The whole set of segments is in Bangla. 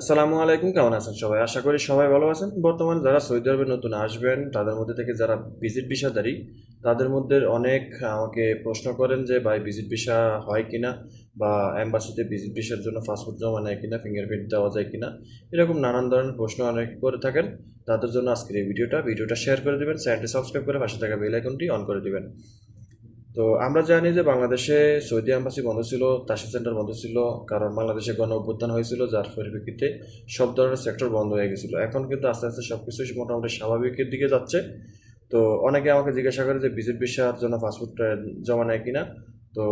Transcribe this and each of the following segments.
আসসালামু আলাইকুম, কেমন আছেন সবাই? আশা করি সবাই ভালো আছেন। বর্তমানে যারা সৌদি আরবে নতুন আসবেন, তাদের মধ্যে থেকে যারা ভিজিট ভিসাদারি তাদের মধ্যে অনেক আমাকে প্রশ্ন করেন যে, ভাই, ভিজিট ভিসা হয় কিনা? বা অ্যাম্বাসিতে ভিজিট ভিসার জন্য পাসপোর্ট জমা নেয় কিনা? ফিঙ্গারপ্রিন্ট দেওয়া যায় কিনা? এরকম নানান ধরনের প্রশ্ন অনেক করে থাকেন। তাদের জন্য আজকের এই ভিডিওটা ভিডিওটা শেয়ার করে দেবেন। চ্যানেলটি সাবস্ক্রাইব করে পাশে থাকা বেল আইকনটি অন করে দিবেন। তো আমরা জানি যে বাংলাদেশে সৌদি আম্বাসি বন্ধ ছিল তাসি সেন্টার বন্ধ ছিল, কারণ বাংলাদেশে গণ অভ্যুত্থান হয়েছিল, যার পরিপ্রেক্ষিতে সব ধরনের সেক্টর বন্ধ হয়ে গেছিল। এখন কিন্তু আস্তে আস্তে সব কিছু মোটামুটি স্বাভাবিকের দিকে যাচ্ছে। তো অনেকে আমাকে জিজ্ঞাসা করে যে ভিজিট ভিসার জন্য পাসপোর্ট জমা নেয় কিনা? তো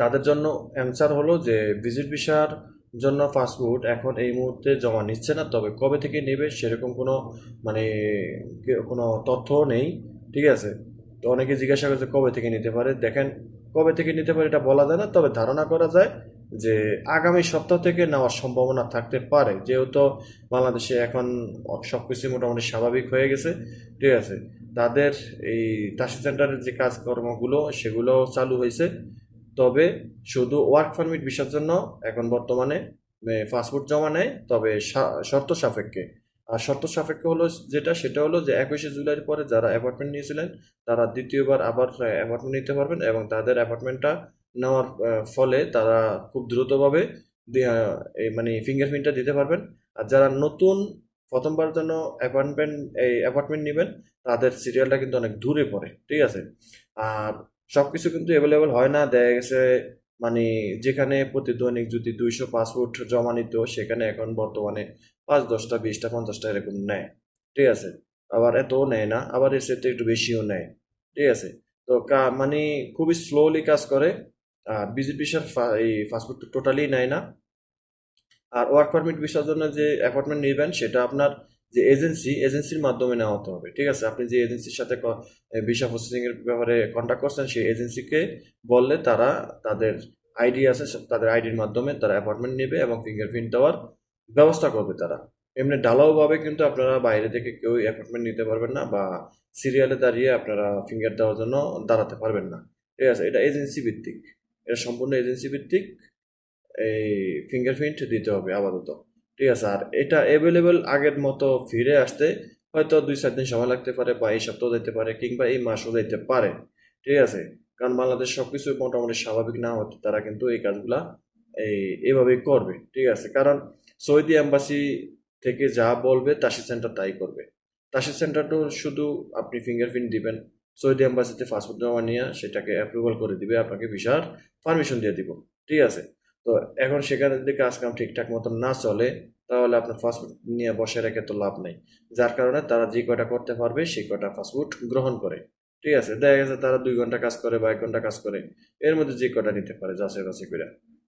তাদের জন্য অ্যান্সার হলো যে ভিজিট ভিসার জন্য পাসপোর্ট এখন এই মুহূর্তে জমা নিচ্ছে না, তবে কবে থেকে নেবে সেরকম কোনো মানে কোনো তথ্য নেই, ঠিক আছে? তো অনেকে জিজ্ঞাসা করছে কবে থেকে নিতে পারে? দেখেন, কবে থেকে নিতে পারে এটা বলা যায় না, তবে ধারণা করা যায় যে আগামী সপ্তাহ থেকে নেওয়ার সম্ভাবনা থাকতে পারে। যেহেতু বাংলাদেশে এখন সব কিছু মোটামুটি স্বাভাবিক হয়ে গেছে, ঠিক আছে? তাদের এই তাসি সেন্টারের যে কাজকর্মগুলো, সেগুলো চালু হয়েছে। তবে শুধু ওয়ার্ক পারমিট বিষয়ের জন্য এখন বর্তমানে পাসপোর্ট জমা নেয়, তবে শর্ত সাপেক্ষে। আর শর্ত সাপেক্ষ হলো যেটা, সেটা হলো যে একুশে জুলাইয়ের পরে যারা অ্যাপার্টমেন্ট নিয়েছিলেন, তারা দ্বিতীয়বার আবার অ্যাপার্টমেন্ট নিতে পারবেন এবং তাদের অ্যাপার্টমেন্টটা নেওয়ার ফলে তারা খুব দ্রুতভাবে মানে ফিঙ্গারপ্রিন্টটা দিতে পারবেন। আর যারা নতুন প্রথমবার জন্য অ্যাপার্টমেন্ট এই অ্যাপার্টমেন্ট নেবেন, তাদের সিরিয়ালটা কিন্তু অনেক দূরে পড়ে, ঠিক আছে? আর সব কিছু কিন্তু অ্যাভেলেবেল হয় না, দেখা গেছে মানে যেখানে প্রতি দৈনিক যদি দুইশো পাসপোর্ট জমা নিত, সেখানে এখন বর্তমানে পাঁচ দশটা, বিশটা, পঞ্চাশটা এরকম নেয়। ঠিক আছে? আবার এতও নেয় না, আবার এর সাথে একটু বেশিও নেয়। ঠিক আছে? তো কা মানে খুবই স্লোলি কাজ করে, আর ভিজিট ভিসার এই পাসপোর্ট টোটালি নেয় না। আর ওয়ার্ক পারমিট ভিসার জন্য যে অ্যাপয়েন্টমেন্ট নেবেন, সেটা আপনার যে এজেন্সি এজেন্সির মাধ্যমে নেওয়া হতে হবে, ঠিক আছে? আপনি যে এজেন্সির সাথে ভিসা প্রসেসিং এর ব্যাপারে কন্ট্যাক্ট করছেন, সেই এজেন্সিকে বললে তারা তাদের আইডি আছে তাদের আইডির মাধ্যমে তারা অ্যাপয়েন্টমেন্ট নেবে এবং ফিঙ্গারপ্রিন্ট দেওয়ার ব্যবস্থা করবে তারা। এমনি ঢালাওভাবে কিন্তু আপনারা বাইরে থেকে কেউ অ্যাপয়েন্টমেন্ট নিতে পারবেন না বা সিরিয়ালে দাঁড়িয়ে আপনারা ফিঙ্গার দেওয়ার জন্য দাঁড়াতে পারবেন না, ঠিক আছে? এটা এজেন্সি ভিত্তিক। এটা সম্পূর্ণ এজেন্সি ভিত্তিক। এই ফিঙ্গারপ্রিন্ট দিতে হবে আপাতত। ঠিক আছে, আর এটা অ্যাভেলেবেল আগের মতো ফিরে আসতে হয়তো দুই চার দিন সময় লাগতে পারে বা এই সপ্তাহ যেতে পারে কিংবা এই মাসও যেতে পারে, ঠিক আছে? কারণ বাংলাদেশ সব কিছু মোটামুটি স্বাভাবিক না হতে তারা কিন্তু এই কাজগুলা এই, এভাবেই করবে, ঠিক আছে? কারণ সৌদি অ্যাম্বাসি থেকে যা বলবে তাসি সেন্টার তাই করবে। তাসি সেন্টারটা শুধু আপনি ফিঙ্গারপ্রিন্ট দিবেন, সৌদি অ্যাম্বাসিতে পাসপোর্ট জমা নিয়ে সেটাকে অ্যাপ্রুভাল করে দিবে, আপনাকে ভিসার পারমিশন দিয়ে দিব, ঠিক আছে? তো এখন সেখানে যদি কাজকাম ঠিকঠাক মতো না চলে, তাহলে আপনার ফাস্টফুড নিয়ে বসে রেখে তো লাভ নেই। যার কারণে তারা যে কটা করতে পারবে, সেই কয়টা ফাস্টফুড গ্রহণ করে। ঠিক আছে? দেখা গেছে তারা দুই ঘণ্টা কাজ করে বা এক ঘণ্টা কাজ করে। এর মধ্যে যে কটা নিতে পারে, যাচাই বাছাই করে।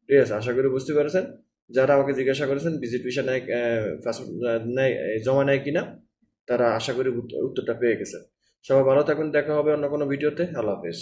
ঠিক আছে? আশা করি বুঝতে পেরেছেন? যারা আমাকে জিজ্ঞাসা করেছেন ভিজিট ভিসা নেয় ফাস্টফুড নেয় জমা নেয় কিনা, তারা আশা করি উত্তরটা পেয়ে গেছেন। সবাই ভালো থাকুন দেখা হবে অন্য কোনো ভিডিওতে। আল্লাহ হাফেজ।